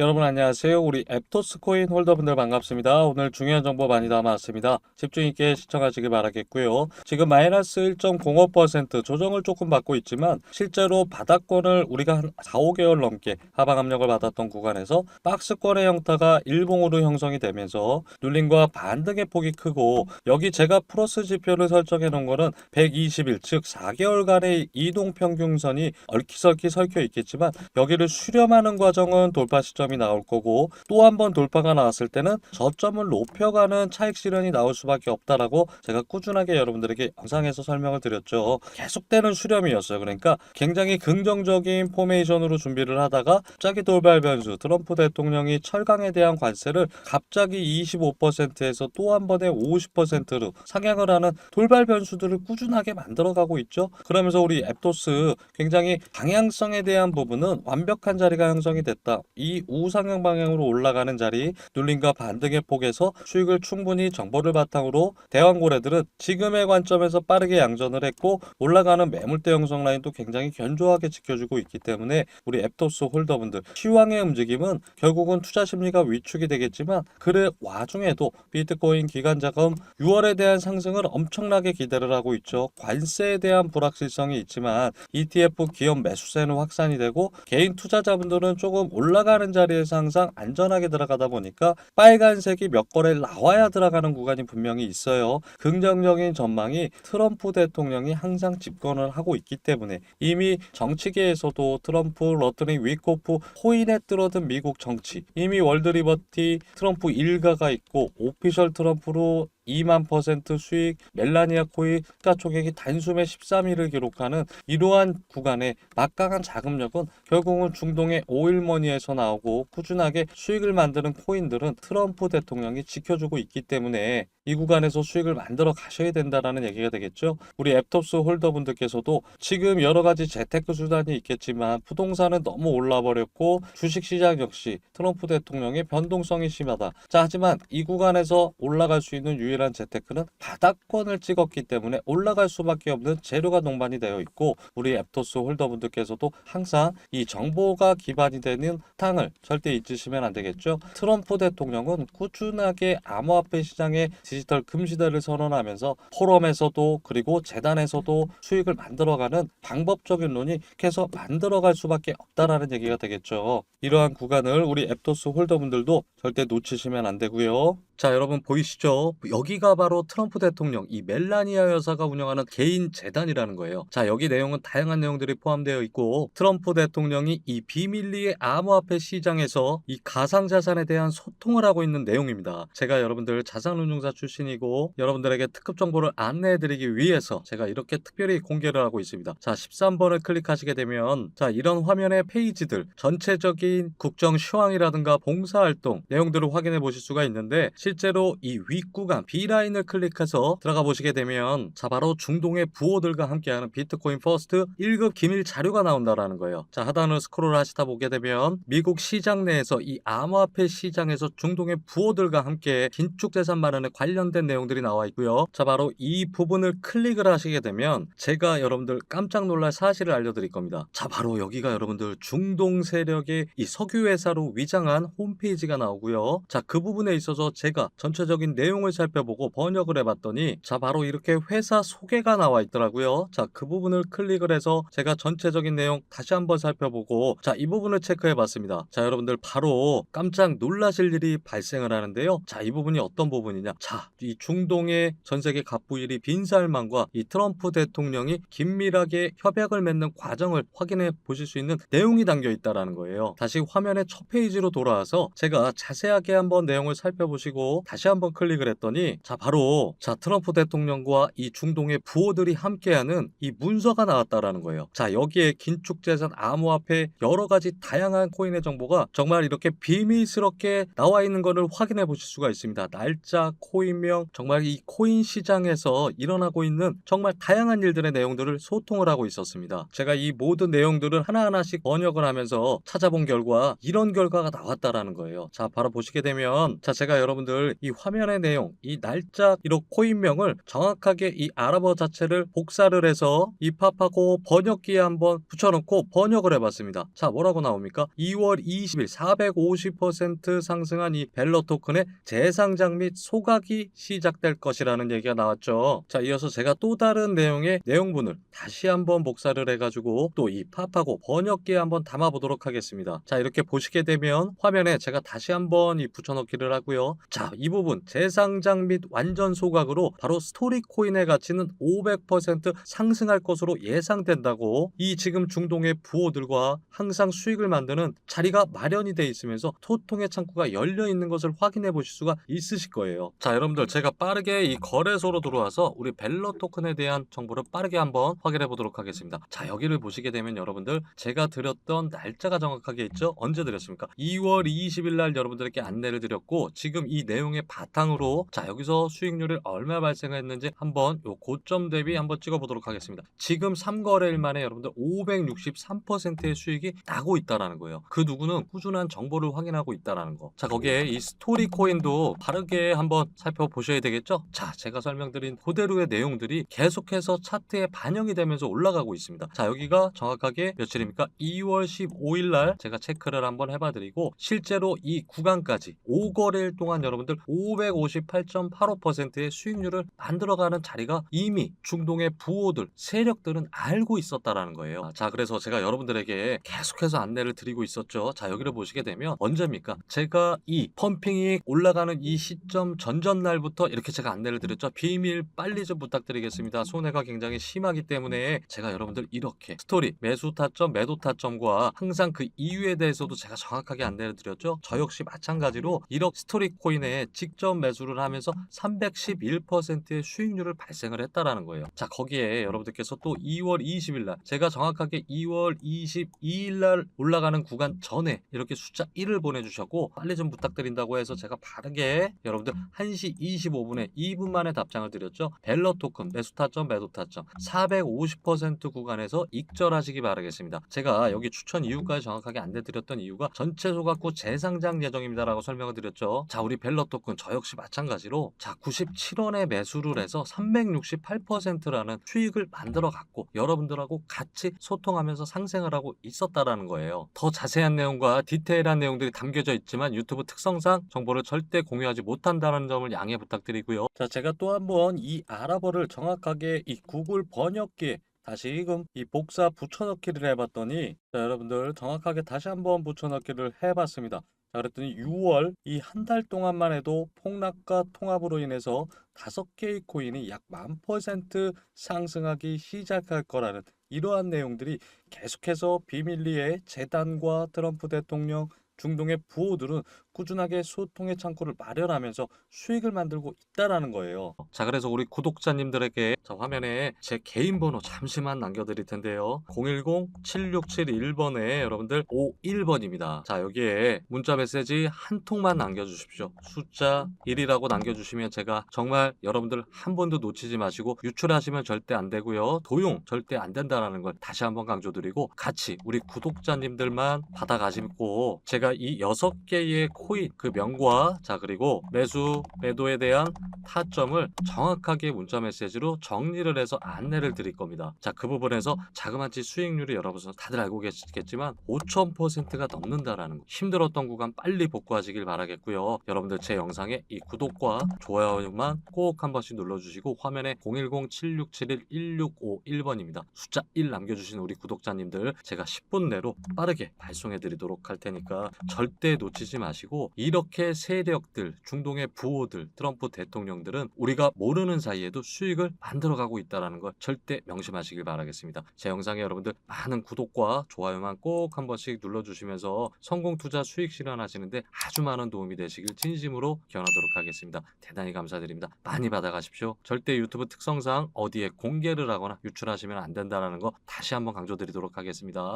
여러분 안녕하세요. 우리 앱토스 코인 홀더분들 반갑습니다. 오늘 중요한 정보 많이 담아왔습니다. 집중 있게 시청하시길 바라겠고요. 지금 마이너스 1.05% 조정을 조금 받고 있지만 실제로 바닥권을 우리가 한 4, 5개월 넘게 하방 압력을 받았던 구간에서 박스권의 형태가 일봉으로 형성이 되면서 눌림과 반등의 폭이 크고 여기 제가 플러스 지표를 설정해 놓은 거는 120일 즉 4개월간의 이동 평균선이 얼키설키 설켜 있겠지만 여기를 수렴하는 과정은 돌파 시점 이 나올 거고 또 한 번 돌파가 나왔을 때는 저점을 높여가는 차익 실현이 나올 수밖에 없다라고 제가 꾸준하게 여러분들에게 영상에서 설명을 드렸죠. 계속되는 수렴이었어요. 그러니까 굉장히 긍정적인 포메이션으로 준비를 하다가 갑자기 돌발 변수 트럼프 대통령이 철강에 대한 관세를 갑자기 25%에서 또 한 번에 50%로 상향을 하는 돌발 변수들을 꾸준하게 만들어가고 있죠. 그러면서 우리 앱토스 굉장히 방향성에 대한 부분은 완벽한 자리가 형성이 됐다. 이 우상향 방향으로 올라가는 자리 눌림과 반등의 폭에서 수익을 충분히 정보를 바탕으로 대왕고래들은 지금의 관점에서 빠르게 양전을 했고 올라가는 매물대 형성 라인도 굉장히 견조하게 지켜주고 있기 때문에 우리 앱토스 홀더분들 시황의 움직임은 결국은 투자 심리가 위축이 되겠지만 그 와중에도 비트코인 기간 자금 6월에 대한 상승을 엄청나게 기대를 하고 있죠. 관세에 대한 불확실성이 있지만 ETF 기업 매수세는 확산이 되고 개인 투자자분들은 조금 올라가는 자리 에서 항상 안전하게 들어가다 보니까 빨간색이 몇 거래 나와야 들어가는 구간이 분명히 있어요. 긍정적인 전망이 트럼프 대통령이 항상 집권을 하고 있기 때문에 이미 정치계에서도 트럼프, 러트닝, 위코프, 코인에 들어든 미국 정치 이미 월드리버티 트럼프 일가가 있고 오피셜 트럼프로 2만 퍼센트 수익, 멜라니아 코인 시가 총액이 단숨에 13위를 기록하는 이러한 구간의 막강한 자금력은 결국은 중동의 오일머니에서 나오고 꾸준하게 수익을 만드는 코인들은 트럼프 대통령이 지켜주고 있기 때문에 이 구간에서 수익을 만들어 가셔야 된다라는 얘기가 되겠죠. 우리 앱톱스 홀더분들께서도 지금 여러 가지 재테크 수단이 있겠지만 부동산은 너무 올라 버렸고 주식 시장 역시 트럼프 대통령의 변동성이 심하다. 자, 하지만 이 구간에서 올라갈 수 있는 유일한 재테크는 바닥권을 찍었기 때문에 올라갈 수밖에 없는 재료가 동반이 되어 있고 우리 앱토스 홀더분들께서도 항상 이 정보가 기반이 되는 탕을 절대 잊으시면 안 되겠죠. 트럼프 대통령은 꾸준하게 암호화폐 시장에 디지털 금시대를 선언하면서 포럼에서도 그리고 재단에서도 수익을 만들어가는 방법적인 론이 계속 만들어갈 수밖에 없다라는 얘기가 되겠죠. 이러한 구간을 우리 앱토스 홀더분들도 절대 놓치시면 안 되고요. 자, 여러분 보이시죠? 여기가 바로 트럼프 대통령 이 멜라니아 여사가 운영하는 개인 재단이라는 거예요. 자, 여기 내용은 다양한 내용들이 포함되어 있고 트럼프 대통령이 이 비밀리의 암호화폐 시장에서 이 가상 자산에 대한 소통을 하고 있는 내용입니다. 제가 여러분들 자산운용사 출신이고 여러분들에게 특급 정보를 안내해 드리기 위해서 제가 이렇게 특별히 공개를 하고 있습니다. 자, 13번을 클릭하시게 되면 자, 이런 화면의 페이지들 전체적인 국정 시황이라든가 봉사활동 내용들을 확인해 보실 수가 있는데 실제로 이 윗구간 B라인을 클릭해서 들어가 보시게 되면 자 바로 중동의 부호들과 함께하는 비트코인 퍼스트 1급 기밀 자료가 나온다라는 거예요. 자 하단을 스크롤 하시다 보게 되면 미국 시장 내에서 이 암호화폐 시장에서 중동의 부호들과 함께 긴축 재산 마련에 관련된 내용들이 나와 있고요. 자 바로 이 부분을 클릭을 하시게 되면 제가 여러분들 깜짝 놀랄 사실을 알려드릴 겁니다. 자 바로 여기가 여러분들 중동 세력의 이 석유 회사로 위장한 홈페이지가 나오고요. 자 그 부분에 있어서 제가 전체적인 내용을 살펴보고 번역을 해봤더니 자 바로 이렇게 회사 소개가 나와 있더라고요. 자 그 부분을 클릭을 해서 제가 전체적인 내용 다시 한번 살펴보고 자 이 부분을 체크해봤습니다. 자 여러분들 바로 깜짝 놀라실 일이 발생을 하는데요. 자 이 부분이 어떤 부분이냐? 자 이 중동의 전 세계 갑부일이 빈살만과 이 트럼프 대통령이 긴밀하게 협약을 맺는 과정을 확인해 보실 수 있는 내용이 담겨 있다라는 거예요. 다시 화면의 첫 페이지로 돌아와서 제가 자세하게 한번 내용을 살펴보시고 다시 한번 클릭을 했더니 자 바로 자 트럼프 대통령과 이 중동의 부호들이 함께하는 이 문서가 나왔다라는 거예요. 자 여기에 긴축재산 암호화폐 여러 가지 다양한 코인의 정보가 정말 이렇게 비밀스럽게 나와 있는 것을 확인해 보실 수가 있습니다. 날짜, 코인명, 정말 이 코인 시장에서 일어나고 있는 정말 다양한 일들의 내용들을 소통을 하고 있었습니다. 제가 이 모든 내용들을 하나하나씩 번역을 하면서 찾아본 결과 이런 결과가 나왔다라는 거예요. 자 바로 보시게 되면 자 제가 여러분들 여러분들 이 화면의 내용, 이 날짜, 이런 코인명을 정확하게 이 아랍어 자체를 복사를 해서 입합하고 번역기에 한번 붙여놓고 번역을 해봤습니다. 자, 뭐라고 나옵니까? 2월 20일 450% 상승한 이 벨러 토큰의 재상장 및 소각이 시작될 것이라는 얘기가 나왔죠. 자, 이어서 제가 또 다른 내용의 내용분을 다시 한번 복사를 해가지고 또 입합하고 번역기에 한번 담아보도록 하겠습니다. 자, 이렇게 보시게 되면 화면에 제가 다시 한번 이 붙여넣기를 하고요. 자, 이 부분 재상장 및 완전 소각으로 바로 스토리 코인의 가치는 500% 상승할 것으로 예상된다고 이 지금 중동의 부호들과 항상 수익을 만드는 자리가 마련이 돼 있으면서 소통의 창구가 열려 있는 것을 확인해 보실 수가 있으실 거예요. 자, 여러분들 제가 빠르게 이 거래소로 들어와서 우리 벨러 토큰에 대한 정보를 빠르게 한번 확인해 보도록 하겠습니다. 자, 여기를 보시게 되면 여러분들 제가 드렸던 날짜가 정확하게 있죠? 언제 드렸습니까? 2월 20일 날 여러분들에게 안내를 드렸고 지금 이 내용의 바탕으로 자, 여기서 수익률을 얼마 발생했는지 한번 요 고점 대비 한번 찍어 보도록 하겠습니다. 지금 3거래일 만에 여러분들 563%의 수익이 나고 있다라는 거예요. 그 누구는 꾸준한 정보를 확인하고 있다라는 거. 자, 거기에 이 스토리 코인도 바르게 한번 살펴보셔야 되겠죠? 자, 제가 설명드린 그대로의 내용들이 계속해서 차트에 반영이 되면서 올라가고 있습니다. 자, 여기가 정확하게 며칠입니까? 2월 15일 날 제가 체크를 한번 해봐 드리고 실제로 이 구간까지 5거래일 동안 여러분 들 558.85%의 수익률을 만들어가는 자리가 이미 중동의 부호들, 세력들은 알고 있었다라는 거예요. 자, 그래서 제가 여러분들에게 계속해서 안내를 드리고 있었죠. 자, 여기를 보시게 되면 언제입니까? 제가 이 펌핑이 올라가는 이 시점 전전 날부터 이렇게 제가 안내를 드렸죠. 비밀 빨리 좀 부탁드리겠습니다. 손해가 굉장히 심하기 때문에 제가 여러분들 이렇게 스토리 매수 타점, 매도 타점과 항상 그 이유에 대해서도 제가 정확하게 안내를 드렸죠. 저 역시 마찬가지로 1억 스토리 코인에 직접 매수를 하면서 311%의 수익률을 발생을 했다라는 거예요. 자, 거기에 여러분들께서 또 2월 20일 날 제가 정확하게 2월 22일 날 올라가는 구간 전에 이렇게 숫자 1을 보내주셨고 빨리 좀 부탁드린다고 해서 제가 바르게 여러분들 1시 25분에 2분 만에 답장을 드렸죠. 벨러 토큰 매수 타점 매도 타점 450% 구간에서 익절하시기 바라겠습니다. 제가 여기 추천 이유까지 정확하게 안내 드렸던 이유가 전체 소각후 재상장 예정입니다라고 설명을 드렸죠. 자, 우리 벨러 토큰 저 역시 마찬가지로 자 97원에 매수를 해서 368%라는 수익을 만들어 갖고 여러분들하고 같이 소통하면서 상생을 하고 있었다라는 거예요. 더 자세한 내용과 디테일한 내용들이 담겨져 있지만 유튜브 특성상 정보를 절대 공유하지 못한다는 점을 양해 부탁드리고요. 자, 제가 또 한번 이 아랍어를 정확하게 이 구글 번역기에 다시금 이 복사 붙여넣기를 해봤더니 자, 여러분들 정확하게 다시 한번 붙여넣기를 해봤습니다. 자, 그랬더니 6월 이 한 달 동안만 해도 폭락과 통합으로 인해서 다섯 개의 코인이 약 만 퍼센트 상승하기 시작할 거라는 이러한 내용들이 계속해서 비밀리에 재단과 트럼프 대통령 중동의 부호들은 꾸준하게 소통의 창구를 마련하면서 수익을 만들고 있다라는 거예요. 자, 그래서 우리 구독자님들에게 자, 화면에 제 개인 번호 잠시만 남겨드릴 텐데요. 010-7671번에 여러분들 51번입니다. 자, 여기에 문자 메시지 한 통만 남겨주십시오. 숫자 1이라고 남겨주시면 제가 정말 여러분들 한 번도 놓치지 마시고 유출하시면 절대 안 되고요. 도용 절대 안 된다라는 걸 다시 한번 강조드리고 같이 우리 구독자님들만 받아가시고 제가 이 여섯 개의 코인 그 명과 자 그리고 매수 매도에 대한 타점을 정확하게 문자 메시지로 정리를 해서 안내를 드릴 겁니다. 자 그 부분에서 자그마치 수익률이 여러분들 다들 알고 계시겠지만 5,000%가 넘는다라는 거. 힘들었던 구간 빨리 복구하시길 바라겠고요. 여러분들 제 영상에 이 구독과 좋아요만 꼭 한 번씩 눌러주시고 화면에 010-7671-1651번입니다. 숫자 1 남겨주신 우리 구독자님들 제가 10분 내로 빠르게 발송해 드리도록 할 테니까 절대 놓치지 마시고 이렇게 세력들 중동의 부호들 트럼프 대통령들은 우리가 모르는 사이에도 수익을 만들어가고 있다는 걸 절대 명심하시길 바라겠습니다. 제 영상에 여러분들 많은 구독과 좋아요만 꼭 한 번씩 눌러주시면서 성공 투자 수익 실현하시는데 아주 많은 도움이 되시길 진심으로 기원하도록 하겠습니다. 대단히 감사드립니다. 많이 받아가십시오. 절대 유튜브 특성상 어디에 공개를 하거나 유출하시면 안 된다는 거 다시 한번 강조드리도록 하겠습니다.